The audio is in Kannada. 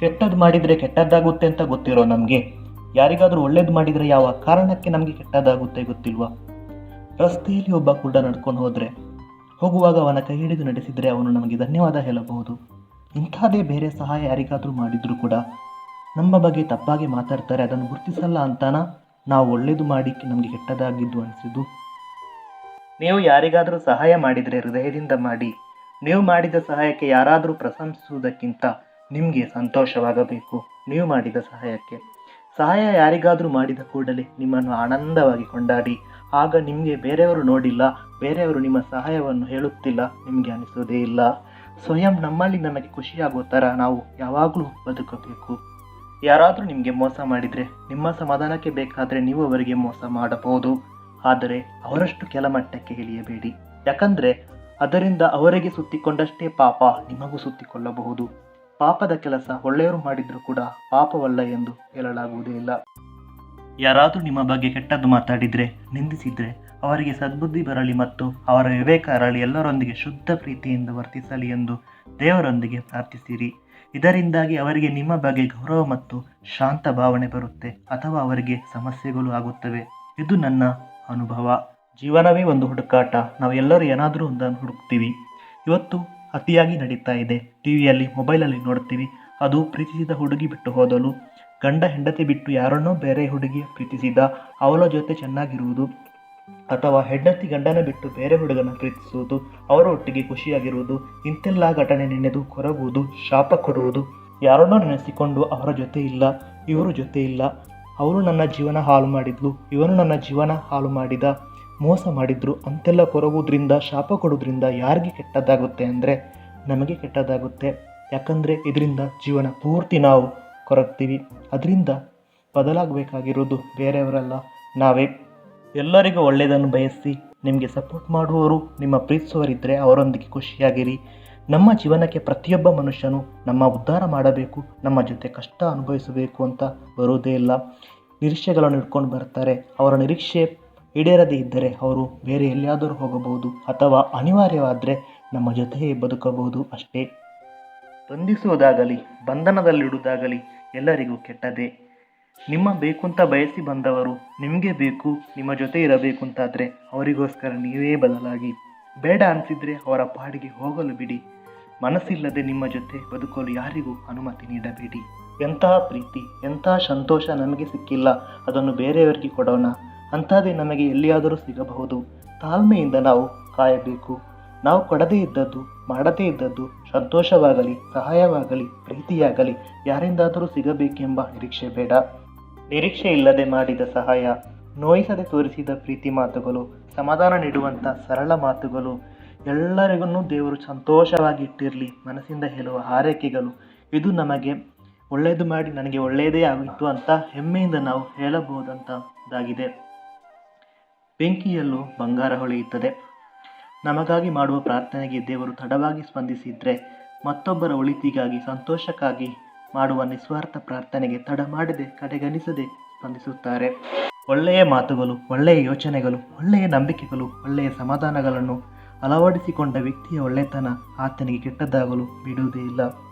ಕೆಟ್ಟದ್ದು ಮಾಡಿದರೆ ಕೆಟ್ಟದ್ದಾಗುತ್ತೆ ಅಂತ ಗೊತ್ತಿರೋ ನಮಗೆ? ಯಾರಿಗಾದರೂ ಒಳ್ಳೇದು ಮಾಡಿದರೆ ಯಾವ ಕಾರಣಕ್ಕೆ ನಮಗೆ ಕೆಟ್ಟದ್ದಾಗುತ್ತೆ ಗೊತ್ತಿಲ್ವಾ? ರಸ್ತೆಯಲ್ಲಿ ಒಬ್ಬ ಕುರುಡ ನಡ್ಕೊಂಡು ಹೋದರೆ, ಹೋಗುವಾಗ ಅವನ ಕೈ ಹಿಡಿದು ನಡೆಸಿದರೆ ಅವನು ನಮಗೆ ಧನ್ಯವಾದ ಹೇಳಬಹುದು. ಇಂಥದೇ ಬೇರೆ ಸಹಾಯ ಯಾರಿಗಾದರೂ ಮಾಡಿದರೂ ಕೂಡ ನಮ್ಮ ಬಗ್ಗೆ ತಪ್ಪಾಗಿ ಮಾತಾಡ್ತಾರೆ, ಅದನ್ನು ಗುರುತಿಸಲ್ಲ ಅಂತಾನ ನಾವು ಒಳ್ಳೇದು ಮಾಡಿ ನಮಗೆ ಕೆಟ್ಟದಾಗಿದ್ದು ಅನಿಸಿದ್ದು? ನೀವು ಯಾರಿಗಾದರೂ ಸಹಾಯ ಮಾಡಿದರೆ ಹೃದಯದಿಂದ ಮಾಡಿ, ನೀವು ಮಾಡಿದ ಸಹಾಯಕ್ಕೆ ಯಾರಾದರೂ ಪ್ರಶಂಸಿಸುವುದಕ್ಕಿಂತ ನಿಮಗೆ ಸಂತೋಷವಾಗಬೇಕು. ನೀವು ಮಾಡಿದ ಸಹಾಯಕ್ಕೆ. ಸಹಾಯ ಯಾರಿಗಾದರೂ ಮಾಡಿದ ಕೂಡಲೇ ನಿಮ್ಮನ್ನು ಆನಂದವಾಗಿ ಕೊಂಡಾಡಿ. ಆಗ ನಿಮಗೆ ಬೇರೆಯವರು ನೋಡಿಲ್ಲ, ಬೇರೆಯವರು ನಿಮ್ಮ ಸಹಾಯವನ್ನು ಹೇಳುತ್ತಿಲ್ಲ, ನಿಮಗೆ ಅನಿಸೋದೇ ಇಲ್ಲ. ಸ್ವಯಂ ನಮ್ಮಲ್ಲಿ ನಮಗೆ ಖುಷಿಯಾಗೋ ಥರ ನಾವು ಯಾವಾಗಲೂ ಬದುಕಬೇಕು. ಯಾರಾದರೂ ನಿಮಗೆ ಮೋಸ ಮಾಡಿದರೆ, ನಿಮ್ಮ ಸಮಾಧಾನಕ್ಕೆ ಬೇಕಾದರೆ ನೀವು ಅವರಿಗೆ ಮೋಸ ಮಾಡಬಹುದು. ಆದರೆ ಅವರಷ್ಟು ಕೆಳಮಟ್ಟಕ್ಕೆ ಇಳಿಯಬೇಡಿ. ಯಾಕಂದರೆ ಅದರಿಂದ ಅವರಿಗೆ ಸುತ್ತಿಕೊಂಡಷ್ಟೇ ಪಾಪ ನಿಮಗೂ ಸುತ್ತಿಕೊಳ್ಳಬಹುದು. ಪಾಪದ ಕೆಲಸ ಒಳ್ಳೆಯವರು ಮಾಡಿದರೂ ಕೂಡ ಪಾಪವಲ್ಲ ಎಂದು ಹೇಳಲಾಗುವುದೇ ಇಲ್ಲ. ಯಾರಾದರೂ ನಿಮ್ಮ ಬಗ್ಗೆ ಕೆಟ್ಟದ್ದು ಮಾತಾಡಿದರೆ, ನಿಂದಿಸಿದರೆ, ಅವರಿಗೆ ಸದ್ಬುದ್ಧಿ ಬರಲಿ ಮತ್ತು ಅವರ ವಿವೇಕ ಅರಳಿ ಎಲ್ಲರೊಂದಿಗೆ ಶುದ್ಧ ಪ್ರೀತಿಯಿಂದ ವರ್ತಿಸಲಿ ಎಂದು ದೇವರೊಂದಿಗೆ ಪ್ರಾರ್ಥಿಸಿರಿ. ಇದರಿಂದಾಗಿ ಅವರಿಗೆ ನಿಮ್ಮ ಬಗ್ಗೆ ಗೌರವ ಮತ್ತು ಶಾಂತ ಭಾವನೆ ಬರುತ್ತೆ ಅಥವಾ ಅವರಿಗೆ ಸಮಸ್ಯೆಗಳು ಆಗುತ್ತವೆ. ಇದು ನನ್ನ ಅನುಭವ. ಜೀವನವೇ ಒಂದು ಹುಡುಕಾಟ. ನಾವೆಲ್ಲರೂ ಏನಾದರೂ ಒಂದನ್ನು ಹುಡುಕ್ತೀವಿ. ಇವತ್ತು ಅತಿಯಾಗಿ ನಡೀತಾ ಇದೆ. ಟಿ ವಿಯಲ್ಲಿ ಮೊಬೈಲಲ್ಲಿ ನೋಡ್ತೀವಿ. ಅದು ಪ್ರೀತಿಸಿದ ಹುಡುಗಿ ಬಿಟ್ಟು ಹೋದಲು. ಗಂಡ ಹೆಂಡತಿ ಬಿಟ್ಟು ಯಾರನ್ನೋ ಬೇರೆ ಹುಡುಗಿ ಪ್ರೀತಿಸಿದ. ಅವಳ ಜೊತೆ ಚೆನ್ನಾಗಿರುವುದು ಅಥವಾ ಹೆಂಡತಿ ಗಂಡನ ಬಿಟ್ಟು ಬೇರೆ ಹುಡುಗನ ಪ್ರೀತಿಸುವುದು ಅವರ ಒಟ್ಟಿಗೆ ಖುಷಿಯಾಗಿರುವುದು. ಇಂತೆಲ್ಲ ಘಟನೆ ನೆನೆದು ಕೊರಗುವುದು, ಶಾಪ ಕೊಡುವುದು. ಯಾರನ್ನೋ ನೆನೆಸಿಕೊಂಡು ಅವರ ಜೊತೆ ಇಲ್ಲ, ಇವರು ಜೊತೆ ಇಲ್ಲ. ಅವರು ನನ್ನ ಜೀವನ ಹಾಳು ಮಾಡಿದ್ಲು, ಇವನು ನನ್ನ ಜೀವನ ಹಾಳು ಮಾಡಿದ. ಮೋಸ ಮಾಡಿದ್ರು, ಅಂತೆಲ್ಲ ಕೊರಗುವುದರಿಂದ ಶಾಪ ಕೊಡೋದ್ರಿಂದ ಯಾರಿಗೆ ಕೆಟ್ಟದ್ದಾಗುತ್ತೆ ಅಂದರೆ ನಮಗೆ ಕೆಟ್ಟದ್ದಾಗುತ್ತೆ. ಯಾಕಂದರೆ ಇದರಿಂದ ಜೀವನ ಪೂರ್ತಿ ನಾವು ಕೊರಗ್ತೀವಿ. ಅದರಿಂದ ಬದಲಾಗಬೇಕಾಗಿರೋದು ಬೇರೆಯವರಲ್ಲ ನಾವೇ. ಎಲ್ಲರಿಗೂ ಒಳ್ಳೆಯದನ್ನು ಬಯಸಿ ನಿಮಗೆ ಸಪೋರ್ಟ್ ಮಾಡುವವರು ನಿಮ್ಮ ಪ್ರೀತಿಸುವವರಿದ್ದರೆ ಅವರೊಂದಿಗೆ ಖುಷಿಯಾಗಿರಿ. ನಮ್ಮ ಜೀವನಕ್ಕೆ ಪ್ರತಿಯೊಬ್ಬ ಮನುಷ್ಯನು ನಮ್ಮ ಉದ್ಧಾರ ಮಾಡಬೇಕು, ನಮ್ಮ ಜೊತೆ ಕಷ್ಟ ಅನುಭವಿಸಬೇಕು ಅಂತ ಬರುವುದೇ ಇಲ್ಲ. ನಿರೀಕ್ಷೆಗಳನ್ನು ಇಟ್ಕೊಂಡು ಬರ್ತಾರೆ. ಅವರ ನಿರೀಕ್ಷೆ ಈಡೇರದೇ ಇದ್ದರೆ ಅವರು ಬೇರೆ ಎಲ್ಲಿಯಾದರೂ ಹೋಗಬಹುದು ಅಥವಾ ಅನಿವಾರ್ಯವಾದರೆ ನಮ್ಮ ಜೊತೆಯೇ ಬದುಕಬಹುದು ಅಷ್ಟೇ. ಬಂಧಿಸುವುದಾಗಲಿ ಬಂಧನದಲ್ಲಿಡುವುದಾಗಲಿ ಎಲ್ಲರಿಗೂ ಕೆಟ್ಟದೇ ನಿಮ್ಮ ಬೇಕು ಅಂತ ಬಯಸಿ ಬಂದವರು ನಿಮಗೆ ಬೇಕು, ನಿಮ್ಮ ಜೊತೆ ಇರಬೇಕು ಅಂತಾದರೆ ಅವರಿಗೋಸ್ಕರ ನೀವೇ ಬದಲಾಗಿ. ಬೇಡ ಅನಿಸಿದರೆ ಅವರ ಪಾಡಿಗೆ ಹೋಗಲು ಬಿಡಿ. ಮನಸ್ಸಿಲ್ಲದೆ ನಿಮ್ಮ ಜೊತೆ ಬದುಕಲು ಯಾರಿಗೂ ಅನುಮತಿ ನೀಡಬೇಡಿ. ಎಂತಹ ಪ್ರೀತಿ, ಎಂತಹ ಸಂತೋಷ ನಮಗೆ ಸಿಕ್ಕಿಲ್ಲ. ಅದನ್ನು ಬೇರೆಯವರಿಗೆ ಕೊಡೋಣ. ಅಂಥದ್ದೇ ನಮಗೆ ಎಲ್ಲಿಯಾದರೂ ಸಿಗಬಹುದು. ತಾಳ್ಮೆಯಿಂದ ನಾವು ಕಾಯಬೇಕು. ನಾವು ಕೊಡದೇ ಇದ್ದದ್ದು, ಮಾಡದೇ ಇದ್ದದ್ದು ಸಂತೋಷವಾಗಲಿ, ಸಹಾಯವಾಗಲಿ, ಪ್ರೀತಿಯಾಗಲಿ, ಯಾರಿಂದಾದರೂ ಸಿಗಬೇಕೆಂಬ ನಿರೀಕ್ಷೆ ಬೇಡ. ನಿರೀಕ್ಷೆ ಇಲ್ಲದೆ ಮಾಡಿದ ಸಹಾಯ, ನೋಯಿಸದೆ ತೋರಿಸಿದ ಪ್ರೀತಿ ಮಾತುಗಳು, ಸಮಾಧಾನ ನೀಡುವಂಥ ಸರಳ ಮಾತುಗಳು, ಎಲ್ಲರಿಗೂ ದೇವರು ಸಂತೋಷವಾಗಿ ಇಟ್ಟಿರಲಿ ಮನಸ್ಸಿಂದ ಹೇಳುವ ಹಾರೈಕೆಗಳು, ಇದು ನಮಗೆ ಒಳ್ಳೆಯದು ಮಾಡಿ, ನನಗೆ ಒಳ್ಳೆಯದೇ ಆಗಿತ್ತು ಅಂತ ಹೆಮ್ಮೆಯಿಂದ ನಾವು ಹೇಳಬಹುದಂಥದ್ದಾಗಿದೆ ಬೆಂಕಿಯಲ್ಲೂ ಬಂಗಾರ ಹೊಳೆಯುತ್ತದೆ ನಮಗಾಗಿ ಮಾಡುವ ಪ್ರಾರ್ಥನೆಗೆ ದೇವರು ತಡವಾಗಿ ಸ್ಪಂದಿಸಿದರೆ ಮತ್ತೊಬ್ಬರ ಒಳಿತಿಗಾಗಿ ಸಂತೋಷಕ್ಕಾಗಿ ಮಾಡುವ ನಿಸ್ವಾರ್ಥ ಪ್ರಾರ್ಥನೆಗೆ ತಡ ಮಾಡದೆ ಕಡೆಗಣಿಸದೆ ಸ್ಪಂದಿಸುತ್ತಾರೆ. ಒಳ್ಳೆಯ ಮಾತುಗಳು, ಒಳ್ಳೆಯ ಯೋಚನೆಗಳು, ಒಳ್ಳೆಯ ನಂಬಿಕೆಗಳು, ಒಳ್ಳೆಯ ಸಮಾಧಾನಗಳನ್ನು ಅಳವಡಿಸಿಕೊಂಡ ವ್ಯಕ್ತಿಯ ಒಳ್ಳೆತನ ಆತನಿಗೆ ಕೆಟ್ಟದ್ದಾಗಲು ಬಿಡುವುದೇ ಇಲ್ಲ.